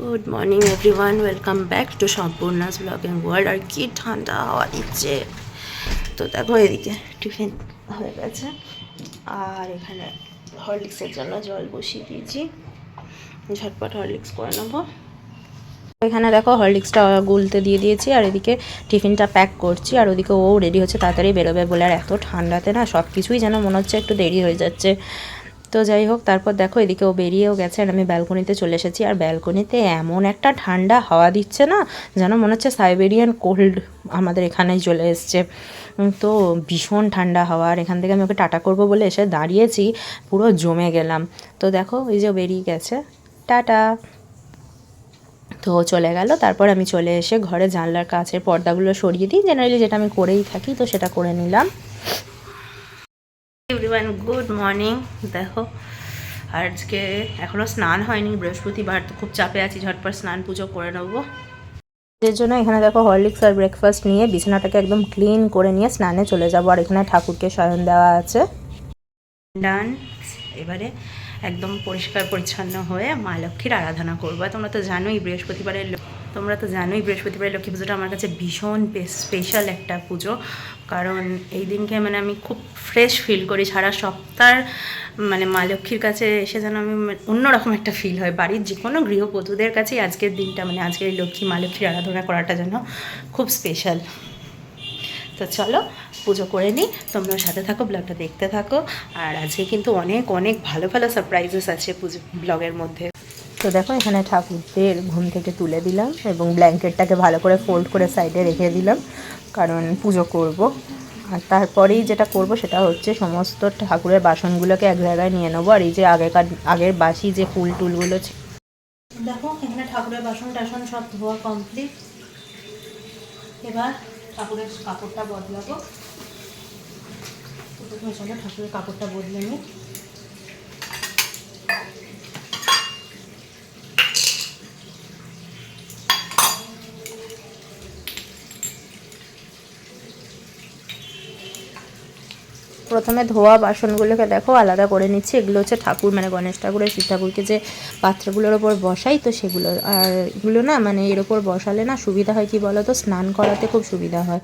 Good morning everyone welcome back to সম্পূর্ণাস blogging world আর কি ঠান্ডা হাওয়া দিচ্ছে। তো দেখো, এদিকে টিফিন হয়ে গেছে। আর এখানে হরলিক্সের জন্য জল বসিয়ে দিয়েছি। ঝটপট হরলিক্স করে নেব। এখানে দেখো হরলিক্সটা গুলতে দিয়ে দিয়েছি। আর এদিকে টিফিনটা প্যাক করছি। আর ওদিকে ও রেডি হচ্ছে তাড়াতাড়ি বেরোবে বলে। আর এত ঠান্ডাতে না সব কিছুই যেন মনে হচ্ছে একটু দেরি হয়ে যাচ্ছে। তো যাই হোক, তারপর দেখো এদিকে ও বেরিয়েও গেছে আর আমি ব্যালকনিতে চলে এসেছি। আর ব্যালকনিতে এমন একটা ঠান্ডা হাওয়া দিচ্ছে না, যেন মনে হচ্ছে সাইবেরিয়ান কোল্ড আমাদের এখানেই চলে এসছে। তো ভীষণ ঠান্ডা হাওয়া আর এখান থেকে আমি ওকে টাটা করব বলে এসে দাঁড়িয়েছি, পুরো জমে গেলাম। তো দেখো, এই যে বেরিয়ে গেছে। টাটা। তো চলে গেল। তারপর আমি চলে এসে ঘরে জানলার কাছের পর্দাগুলো সরিয়ে দিই। জেনারেলি যেটা আমি করেই থাকি, তো সেটা করে নিলাম। মর্নিং দেখো। আজকে এখনও স্নান হয়নি, বৃহস্পতিবার, তো খুব চাপে আছি, ঝটপট স্নান পুজো করে নেব। এর জন্য এখানে দেখো হরলিক্স আর ব্রেকফাস্ট নিয়ে বিছানাটাকে একদম ক্লিন করে নিয়ে স্নানে চলে যাব, আর এখানে ঠাকুরকে শয়ন দেওয়া আছে। ডান এবারে একদম পরিষ্কার পরিচ্ছন্ন হয়ে মা লক্ষ্মীর আরাধনা করব। তোমরা তো জানোই, বৃহস্পতিবারের তোমরা তো জানোই বৃহস্পতিবার লক্ষ্মী পুজোটা আমার কাছে ভীষণ স্পেশাল একটা পুজো। কারণ এই দিনকে মানে আমি খুব ফ্রেশ ফিল করি। সারা সপ্তাহ মানে মা লক্ষ্মীর কাছে এসে যেন আমি মানে অন্যরকম একটা ফিল হয়। বাড়ির যে কোনো গৃহবধূদের কাছেই আজকের দিনটা মানে আজকের লক্ষ্মী, মা লক্ষ্মীর আরাধনা করাটা যেন খুব স্পেশাল তো চলো, পুজো করে নিই। তোমরাও সাথে থাকো ব্লগটা দেখতে থাকো। আর আজকে কিন্তু অনেক অনেক ভালো ভালো সারপ্রাইজেস আছে পুজো ব্লগের মধ্যে। তো দেখো, এখানে ঠাকুরদের ঘুম থেকে তুলে দিলাম এবং ব্ল্যাঙ্কেটটাকে ভালো করে ফোল্ড করে সাইডে রেখে দিলাম, কারণ পুজো করব। আর তারপরেই যেটা করব সেটা হচ্ছে সমস্ত ঠাকুরের বাসনগুলোকে এক জায়গায় নিয়ে নেব। আর এই যে আগেকার, আগের বাসি যে ফুল টুলগুলো দেখো, এখানে ঠাকুরের বাসন টাসন সব ধোয়া কমপ্লিট এবার ঠাকুরের কাপড়টা বদলাবো। ঠাকুরের কাপড়টা বদলে নিই। প্রথমে ধোয়া বাসনগুলোকে দেখো আলাদা করে নিচ্ছি। এগুলো হচ্ছে ঠাকুর মানে গণেশ ঠাকুরের শিব ঠাকুরকে যে পাত্রগুলোর ওপর বসাই, তো সেগুলো, আর এগুলো না মানে এর ওপর বসালে না সুবিধা হয় কি বলো তো স্নান করাতে খুব সুবিধা হয়।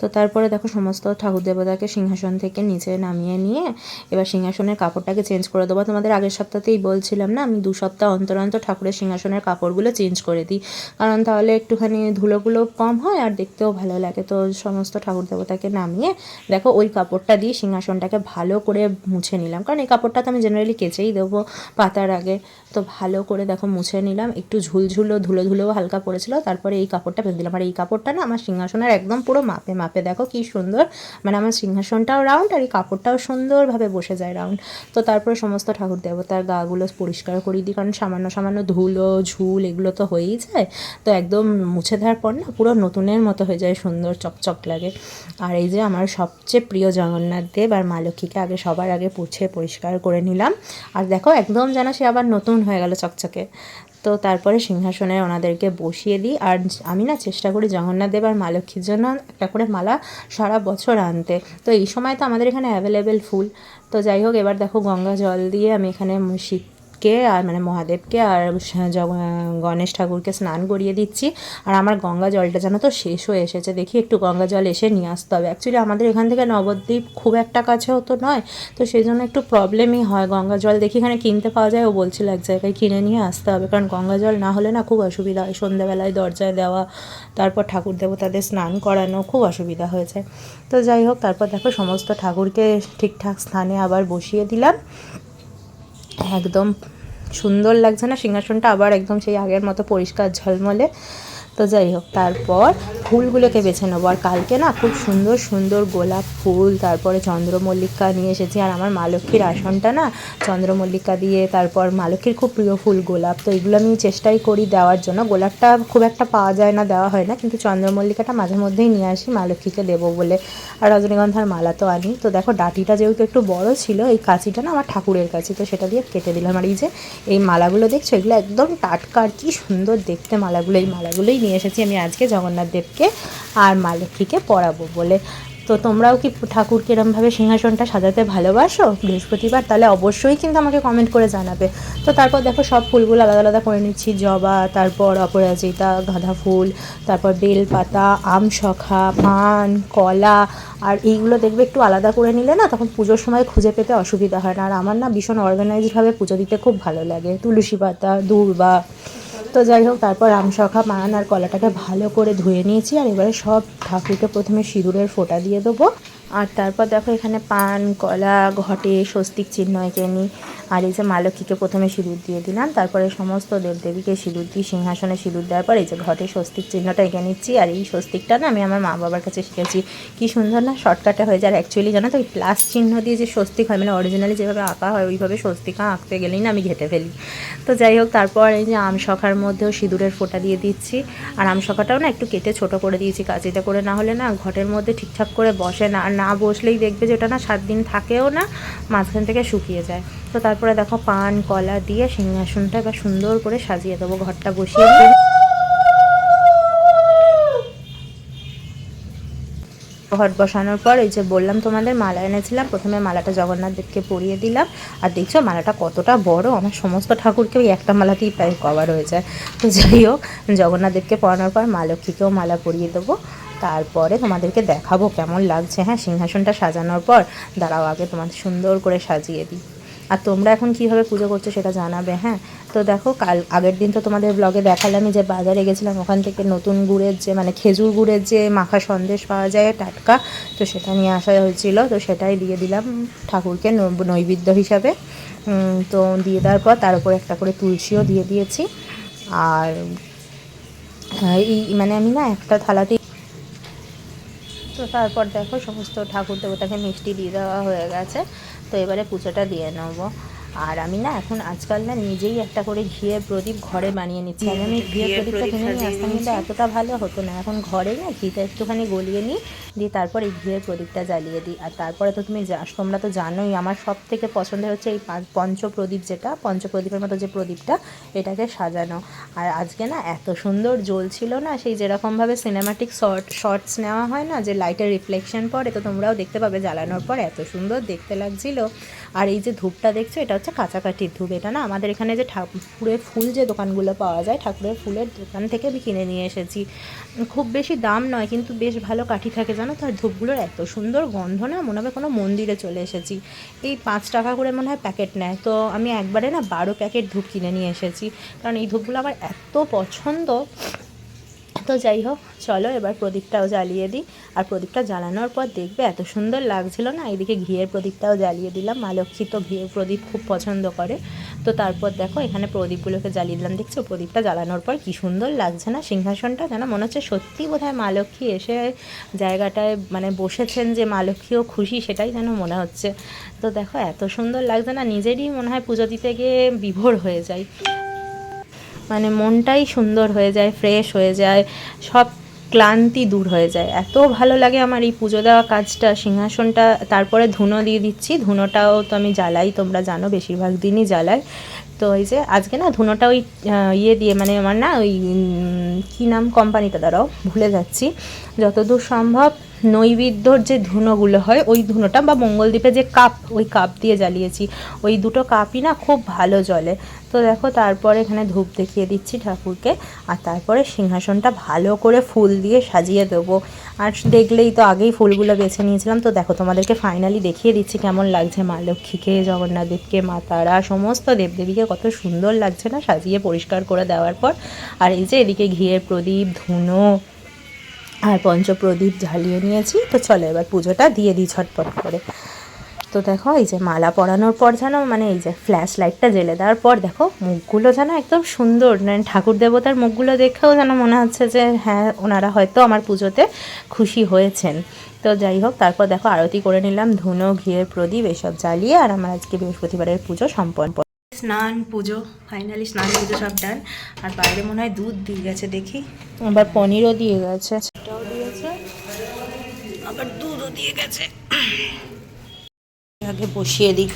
তো তারপরে দেখো সমস্ত ঠাকুর দেবতাকে সিংহাসন থেকে নিচে নামিয়ে নিয়ে এবার সিংহাসনের কাপড়টাকে চেঞ্জ করে দেবো। তোমাদের আগের সপ্তাহতেই বলছিলাম না, আমি দু সপ্তাহ অন্তর অন্তর ঠাকুরের সিংহাসনের কাপড়গুলো চেঞ্জ করে দিই। কারণ তাহলে একটুখানি ধুলোগুলো কম হয় আর দেখতেও ভালো লাগে। তো সমস্ত ঠাকুর দেবতাকে নামিয়ে দেখো ওই কাপড়টা দিয়ে সিংহাসনটাকে ভালো করে মুছে নিলাম। কারণ এই কাপড়টা তো আমি জেনারেলি কেচেই দেবো পাতার আগে। তো ভালো করে দেখো মুছে নিলাম। একটু ঝুলঝুলো ধুলো ধুলোও হালকা পড়েছিল। তারপরে এই কাপড়টা ফেলে দিলাম। আর এই কাপড়টা না আমার সিংহাসনের একদম পুরো মাপে মাপে। দেখো কি সুন্দর। মানে আমার সিংহাসনটাও রাউন্ড আর এই কাপড়টাও সুন্দরভাবে বসে যায় রাউন্ড তো তারপরে সমস্ত ঠাকুর দেবতার গাগুলো পরিষ্কার করিয়ে দিই। কারণ সামান্য সামান্য ধুলো, ঝুল এগুলো তো হয়েই যায়। তো একদম মুছে দেওয়ার পর না পুরো নতুনের মতো হয়ে যায়। সুন্দর চকচক লাগে। আর এই যে আমার সবচেয়ে প্রিয় জগন্নাথ দেব আর মা লক্ষ্মীকে আগে সবার আগে পুছে পরিষ্কার করে নিলাম। আর দেখো, একদম যেন সে আবার নতুন হয়ে গেল চকচকে। তো তারপরে সিংহাসনে ওনাদেরকে বসিয়ে দিই। আর আমি না চেষ্টা করি জগন্নাথ দেব আর মা লক্ষ্মীর জন্য একটা করে মালা সারা বছর আনতে। তো এই সময় তো আমাদের এখানে অ্যাভেলেবেল ফুল। তো যাই হোক, এবার দেখো গঙ্গা জল দিয়ে আমি এখানে শিবকে আর মানে মহাদেবকে আর গণেশ ঠাকুরকে স্নান করিয়ে দিচ্ছি। আর আমার গঙ্গা জলটা যেন তো শেষ হয়ে এসেছে। দেখি একটু গঙ্গা জল এসে নিয়ে আসতে হবে। অ্যাকচুয়ালি আমাদের এখান থেকে নবদ্বীপ খুব একটা কাছেও তো নয়। তো সেই জন্য একটু প্রবলেমই হয় গঙ্গা জল। দেখি এখানে কিনতে পাওয়া যায়। ও বলছিল এক জায়গায় কিনে নিয়ে আসতে হবে। কারণ গঙ্গা জল না হলে না খুব অসুবিধা হয়। সন্ধ্যাবেলায় দরজায় দেওয়া, তারপর ঠাকুর দেবতাদের স্নান করানো খুব অসুবিধা হয়ে যায়। তো যাই হোক, তারপর দেখো সমস্ত ঠাকুরকে ঠিকঠাক স্থানে আবার বসিয়ে দিলাম। একদম সুন্দর লাগছে না সিংহাসনটা আবার একদম সেই আগের মতো পরিষ্কার ঝলমলে। তো যাই হোক, তারপর ফুলগুলোকে বেছে নেব। আর কালকে না খুব সুন্দর সুন্দর গোলাপ ফুল, তারপরে চন্দ্রমল্লিকা নিয়ে এসেছি। আর আমার মা লক্ষ্মীর আসনটা না চন্দ্রমল্লিকা দিয়ে, তারপর মা লক্ষ্মীর খুব প্রিয় ফুল গোলাপ। তো এগুলো আমি চেষ্টাই করি দেওয়ার জন্য। গোলাপটা খুব একটা পাওয়া যায় না, দেওয়া হয় না। কিন্তু চন্দ্রমল্লিকাটা মাঝে মধ্যেই নিয়ে আসি, মা লক্ষ্মীকে দেবো বলে। আর রজনীগন্ধার মালা তো আনি। তো দেখো, ডাটিটা যেহেতু একটু বড় ছিল, এই কাঁচিটা না আমার ঠাকুরের কাছে তো সেটা দিয়ে কেটে দিলাম। আর এই যে, এই মালাগুলো দেখছ? এগুলো একদম টাটকা। আর কি সুন্দর দেখতে মালাগুলো। এই মালাগুলোই এসেছি, আমি আজকে জগন্নাথ দেবকে আর মা লক্ষ্মীকে পরাবো বলে। তো তোমরাও কি ঠাকুরকে এরমভাবে সিংহাসনটা সাজাতে ভালোবাসো? বৃহস্পতিবার? তাহলে অবশ্যই কিন্তু আমাকে কমেন্ট করে জানাবে। তো তারপর দেখো সব ফুলগুলো আলাদা আলাদা করে নিচ্ছি, জবা, তারপর অপরাজিতা, গাঁদা ফুল, তারপর বেলপাতা, আম শখা, পান, কলা, আর এইগুলো দেখবে একটু আলাদা করে নিলে না তখন পুজোর সময় খুঁজে পেতে অসুবিধা হয় না। আর আমার না ভীষণ অর্গানাইজডভাবে পুজো দিতে খুব ভালো লাগে। তুলসী পাতা, দূর্বা তো যাই হোক, তারপর আমশখা, মান আর কলাটাকে ভালো করে ধুয়ে নিয়েছি, আর এবারে সব ঠাকুরকে প্রথমে সিঁদুরের ফোঁটা দিয়ে দেবো। আর তারপর দেখো এখানে পান, কলা, ঘটে, স্বস্তিক চিহ্ন এঁকে নিই আর এই যে মা লক্ষ্মীকে প্রথমে সিঁদুর দিয়ে দিলাম, তারপরে সমস্ত দেবদেবীকে সিঁদুর দিই সিংহাসনে সিঁদুর দেওয়ার পর এই যে ঘটে, স্বস্তিক চিহ্নটা এঁকে নিচ্ছি। আর এই স্বস্তিকটা না আমি আমার মা বাবার কাছে শিখেছি। কি সুন্দর না শর্টকাটে হয়ে যায়। আর অ্যাকচুয়ালি জানো তো ওই প্লাস চিহ্ন দিয়ে যে স্বস্তিক হয় মানে অরিজিনালি যেভাবে আঁকা হয়, ওইভাবে স্বস্তিকা আঁকতে গেলেই না আমি ঘেটে ফেলি। তো যাই হোক, তারপর এই যে আম শখার মধ্যেও সিঁদুরের ফোঁটা দিয়ে দিচ্ছি। আর আম শখাটাও না একটু কেটে ছোট করে দিয়েছি, কাঁচিতে করে না হলে না ঘটের মধ্যে ঠিকঠাক করে বসে না। আর না বসলেই দেখবে যে ওটা না সাত দিন থাকেও না, মাঝখান থেকে শুকিয়ে যায়। তো তারপরে দেখো পান, কলা দিয়ে সিংহাসনটা এবার সুন্দর করে সাজিয়ে দেবো, ঘরটা বসিয়ে ঘট বসানোর পর এই যে বললাম তোমাদের মালা এনেছিলাম, প্রথমে মালাটা জগন্নাথ দেবকে পরিয়ে দিলাম। আর দেখছ মালাটা কতটা বড়, আমার সমস্ত ঠাকুরকে ওই একটা মালাতেই প্রায় কভার হয়ে যায়। তো যাই হোক, জগন্নাথ দেবকে পরানোর পর মা লক্ষ্মীকেও মালা পরিয়ে দেবো। তারপরে তোমাদেরকে দেখাবো কেমন লাগছে। হ্যাঁ সিংহাসনটা সাজানোর পর, দাঁড়াও আগে তোমাদের সুন্দর করে সাজিয়ে দিই। আর তোমরা এখন কীভাবে পুজো করছ সেটা জানাবে হ্যাঁ? তো দেখো, কাল, আগের দিন তো তোমাদের ব্লগে দেখালামই যে বাজারে গেছিলাম, ওখান থেকে নতুন গুড়ের যে মানে খেজুর গুড়ের যে মাখা সন্দেশ পাওয়া যায়, টাটকা, তো সেটা নিয়ে আসা হয়েছিল। তো সেটাই দিয়ে দিলাম ঠাকুরকে নৈবেদ্য হিসাবে। তো দিয়ে দেওয়ার পর তার উপরে একটা করে তুলসীও দিয়ে দিয়েছি। আর এই মানে আমি না একটা থালাতেই তো তারপর দেখো সমস্ত ঠাকুর দেবতাকে মিষ্টি দিয়ে দেওয়া হয়ে গেছে। তো এবারে পুজোটা দিয়ে নেব। আর আমি না এখন আজকাল না নিজেই একটা করে ঘিয়ের প্রদীপ ঘরে বানিয়ে নিচ্ছি। আগে আমি ঘিয়ের প্রদীপটা কিনে নিয়ে আসতাম কিন্তু এতটা ভালো হতো না। এখন ঘরে না ঘিটা একটুখানি গলিয়ে নিই দিয়ে তারপর এই ঘিয়ের প্রদীপটা জ্বালিয়ে দিই। আর তারপরে তো তুমি যা তোমরা তো জানোই আমার সব থেকে পছন্দের হচ্ছে এই পঞ্চ প্রদীপ যেটা পঞ্চ প্রদীপের মতো যে প্রদীপটা এটাকে সাজানো। আর আজকে না এত সুন্দর জ্বলছিল না সেই যেরকমভাবে সিনেমাটিক শর্ট শর্টস নেওয়া হয় না যে লাইটের রিফ্লেকশন পড়ে তো তোমরাও দেখতে পাবে জ্বালানোর পর এত সুন্দর দেখতে লাগছিল। আর এই যে ধূপটা দেখছ, এটা হচ্ছে কাঁচাকাঠির ধূপ। এটা না আমাদের এখানে যে ঠাকুরের ফুল যে দোকানগুলো পাওয়া যায়, ঠাকুরের ফুলের দোকান থেকে আমি কিনে নিয়ে এসেছি। খুব বেশি দাম নয়, কিন্তু বেশ ভালো কাঠি থাকে জানো তো, আর ধূপগুলোর এত সুন্দর গন্ধ না, মনে হবে কোনো মন্দিরে চলে এসেছি। এই পাঁচ টাকা করে মনে হয় প্যাকেট নেয়। তো আমি একবারে না বারো প্যাকেট ধূপ কিনে নিয়ে এসেছি। কারণ এই ধূপগুলো আমার এত পছন্দ তো যাই হোক, চলো এবার প্রদীপটাও জ্বালিয়ে দিই। আর প্রদীপটা জ্বালানোর পর দেখবে এত সুন্দর লাগছিল না? এইদিকে ঘিয়ের প্রদীপটাও জ্বালিয়ে দিলাম। মা লক্ষ্মী তো ঘিয়ের প্রদীপ খুব পছন্দ করে। তো তারপর দেখো, এখানে প্রদীপগুলোকে জ্বালিয়ে দিলাম। দেখছ? প্রদীপটা জ্বালানোর পর কি সুন্দর লাগছে না? সিংহাসনটা যেন মনে হচ্ছে সত্যি বোধহয় মা লক্ষ্মী এসে জায়গাটায় মানে বসেছেন যে মা লক্ষ্মীও খুশি, সেটাই যেন মনে হচ্ছে। তো দেখো, এত সুন্দর লাগছে না? নিজেরই মনে হয় পুজো দিতে গিয়ে বিভোর হয়ে যায় মানে মনটাই সুন্দর হয়ে যায় ফ্রেশ হয়ে যায়, সব ক্লান্তি দূর হয়ে যায়। এত ভালো লাগে আমার এই পুজো দেওয়া কাজটা, সিংহাসনটা, তারপরে ধুনো দিয়ে দিচ্ছি। ধুনোটাও তো আমি জ্বালাই, তোমরা জানো বেশিরভাগ দিনই জ্বালাই। তো এই যে আজকে না ধুনোটা ওই ইয়ে দিয়ে মানে আমার না ওই কী নাম কোম্পানিটা দ্বারাও ভুলে যাচ্ছি। যতদূর সম্ভব নৈবেদ্যর যে ধুনোগুলো হয়, ওই ধুনোটা বা মঙ্গলদ্বীপে যে কাপ, ওই কাপ দিয়ে জ্বালিয়েছি। ওই দুটো কাপই না খুব ভালো জলে তো দেখো, তারপরে এখানে ধূপ দেখিয়ে দিচ্ছি ঠাকুরকে। আর তারপরে সিংহাসনটা ভালো করে ফুল দিয়ে সাজিয়ে দেবো। আর দেখলেই তো আগেই ফুলগুলো বেছে নিয়েছিলাম। তো দেখো, তোমাদেরকে ফাইনালি দেখিয়ে দিচ্ছি কেমন লাগছে মা লক্ষ্মীকে জগন্নাথ দেবকে মা তারা, সমস্ত দেবদেবীকে কত সুন্দর লাগছে না সাজিয়ে পরিষ্কার করে দেওয়ার পর। আর এই যে এদিকে ঘিয়ের প্রদীপ, ধুনো আর পঞ্চপ্রদীপ জ্বালিয়ে নিয়েছি। তো চলো এবার পুজোটা দিয়ে দিই ঝটপট করে। তো দেখো এই যে মালা পরানোর পর যেন মানে এই যে ফ্ল্যাশ লাইটটা জ্বেলে দেওয়ার পর দেখো মুখগুলো যেন একদম সুন্দর মানে ঠাকুর দেবতার মুখগুলো দেখেও যেন মনে হচ্ছে যে হ্যাঁ ওনারা হয়তো আমার পুজোতে খুশি হয়েছেন। তো যাই হোক তারপর দেখো আরতি করে নিলাম ধুনো ঘিয়ের প্রদীপ এসব জ্বালিয়ে আর আমার আজকে বৃহস্পতিবারের পুজো সম্পন্ন। স্নান পুজো ফাইনালি স্নান পুজো সব ডান আর বাইরে মনে হয় দুধ দিয়ে গেছে দেখি। আবার পনিরও দিয়ে গেছে সেটাও দিয়েছে আবার গেছে আগে বসিয়ে দিই।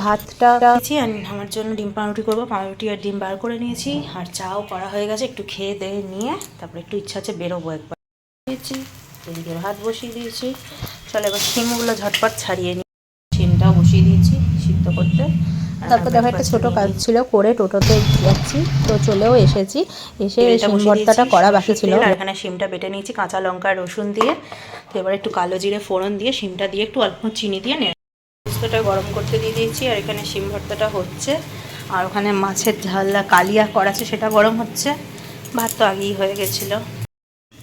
ভাতটা দিয়েছি আমার জন্য ডিম পাউরুটি করব। পাউরুটি আর ডিম বার করে নিয়েছি। আর চাও করা হয়ে গেছে, একটু খেয়ে দিয়ে নিয়ে, তারপরে একটু ইচ্ছা আছে বেরোবো একবার। দিয়েছি, এদিকে ভাত বসিয়ে দিয়েছি। চলো এবার শিমগুলো ঝটপট ছাড়িয়ে নিই। শিমটাও বসিয়ে দিয়েছি সিদ্ধ করতে। তারপর দেখো একটা ছোট কাজ ছিল করে টোটোতে যাচ্ছি। তো চলেও এসেছি। এসে ভর্তাটা করা বাকি ছিল। আর এখানে শিমটা বেটে নিয়েছি কাঁচা লঙ্কা রসুন দিয়ে। তো এবার একটু কালো জিরে ফোড়ন দিয়ে সিমটা দিয়ে একটু অল্প চিনি দিয়ে নেড়ে পোস্তটা গরম করতে দিয়ে দিয়েছি। আর এখানে সিম ভর্তাটা হচ্ছে। আর ওখানে মাছের ঝাল কালিয়া করা আছে সেটা গরম হচ্ছে। ভাত তো আগেই হয়ে গেছিল।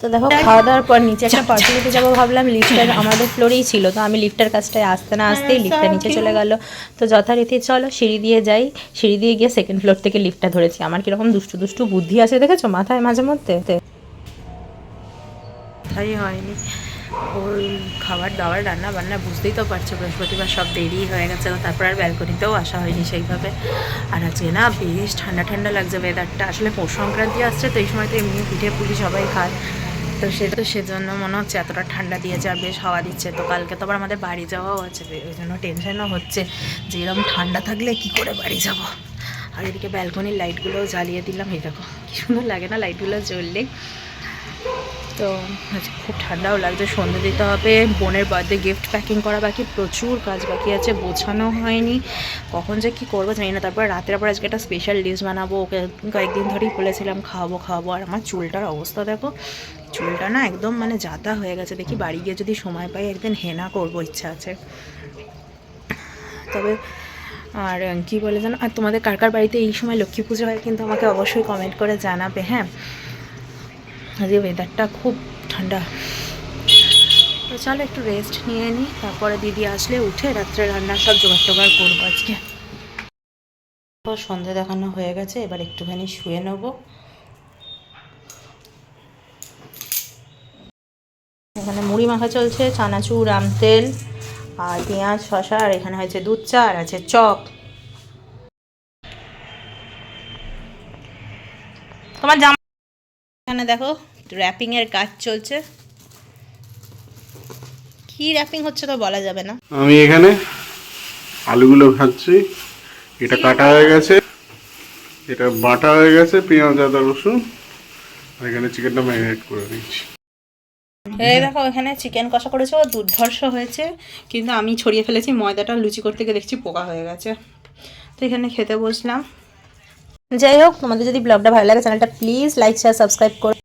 তো দেখো খাওয়া দাওয়ার পর নিচে একটা পার্টি দিতে যাব ভাবলাম লিফটার আমাদের ফ্লোরেই ছিল তো আমি লিফটার কাজটায় আসতে না আসতেই লিফটটা নিচে চলে গেল। তো যথারীতি চলো সিঁড়ি দিয়ে যাই সিঁড়ি দিয়ে গিয়ে সেকেন্ড ফ্লোর থেকে লিফটটা ধরেছি। আমার কীরকম দুষ্টু দুষ্টু বুদ্ধি আছে দেখেছ? মাথায় মাঝে মধ্যে? তাই হয়নি? ওই খাবার দাবার রান্না বান্না বুঝতেই তো পারছ বৃহস্পতিবার সব দেরি হয়ে গেছে তারপর আর ব্যালকনিতেও আসা হয়নি সেইভাবে। আর আজকে না বেশ ঠান্ডা ঠান্ডা লাগছে ওয়েদারটা আসলে পৌষ সংক্রান্তি আসছে তো এই সময় তো এমনি পিঠে পুলি সবাই খায়। তো সে তো সেজন্য মনে হচ্ছে এতটা ঠান্ডা দিয়েছে আর বেশ হাওয়া দিচ্ছে। তো কালকে তো আবার আমাদের বাড়ি যাওয়াও আছে ওই জন্য টেনশনও হচ্ছে যে এরকম ঠান্ডা থাকলে কি করে বাড়ি যাব? আর এদিকে ব্যালকনির লাইটগুলোও জ্বালিয়ে দিলাম। এই দেখো, কি সুন্দর লাগে না লাইটগুলো জ্বললে। তো আজকে খুব ঠান্ডাও লাগছে, সন্ধে দিতে হবে। বোনের বার্থডে গিফট প্যাকিং করা বাকি, প্রচুর কাজ বাকি আছে বোঝানো হয়নি। কখন যে কী করব জানি না, তারপর রাতের আবার আজকে একটা স্পেশাল ডিশ বানাবো, ওকে কয়েকদিন ধরেই বলেছিলাম, খাওয়াবো খাওয়াবো। আর আমার চুলটার অবস্থা দেখো চুলটা না একদম মানে জাতা হয়ে গেছে। দেখি বাড়ি গিয়ে যদি সময় পাই একদিন হেনা করব, ইচ্ছা আছে। তবে আর কি বলে জানো আর তোমাদের কার কার বাড়িতে এই সময় লক্ষ্মী পুজো হয় কিন্তু আমাকে অবশ্যই কমেন্ট করে জানাবে হ্যাঁ? আজকে ওয়েদারটা খুব ঠান্ডা। তো চলো একটু রেস্ট নিয়ে নিই তারপরে দিদি আসলে উঠে রাত্রে রান্না সব জোগাড় টোগাড় করব আজকে। সন্ধে দেখানো হয়ে গেছে, এবার একটুখানি শুয়ে নেব। এখানে মুড়ি মাখা চলছে চানাচুর আম তেল, আর পেঁয়াজ শশা আর এখানে হয়েছে দুধ চা, আর আছে চপ। তোমার জামা এখানে দেখো র্যাপিং এর কাজ চলছে। কি র্যাপিং হচ্ছে তো বলা যাবে না। আমি এখানে আলুগুলো ভাজছি, এটা কাটা হয়ে গেছে, এটা বাটা হয়ে গেছে, পেঁয়াজ, আদা, রসুন, আর এখানে চিকেনটা ম্যারিনেট করে দিচ্ছি এই দেখো, এখানে চিকেন কষা করেছে, ও দুর্ধর্ষ হয়েছে। কিন্তু আমি ছড়িয়ে ফেলেছি, ময়দাটা লুচি করতে গিয়ে দেখছি পোকা হয়ে গেছে। তো এখানে খেতে বসলাম। যাই হোক, তোমাদের যদি ব্লগটা ভালো লাগে, চ্যানেলটা প্লিজ লাইক শেয়ার সাবস্ক্রাইব করো।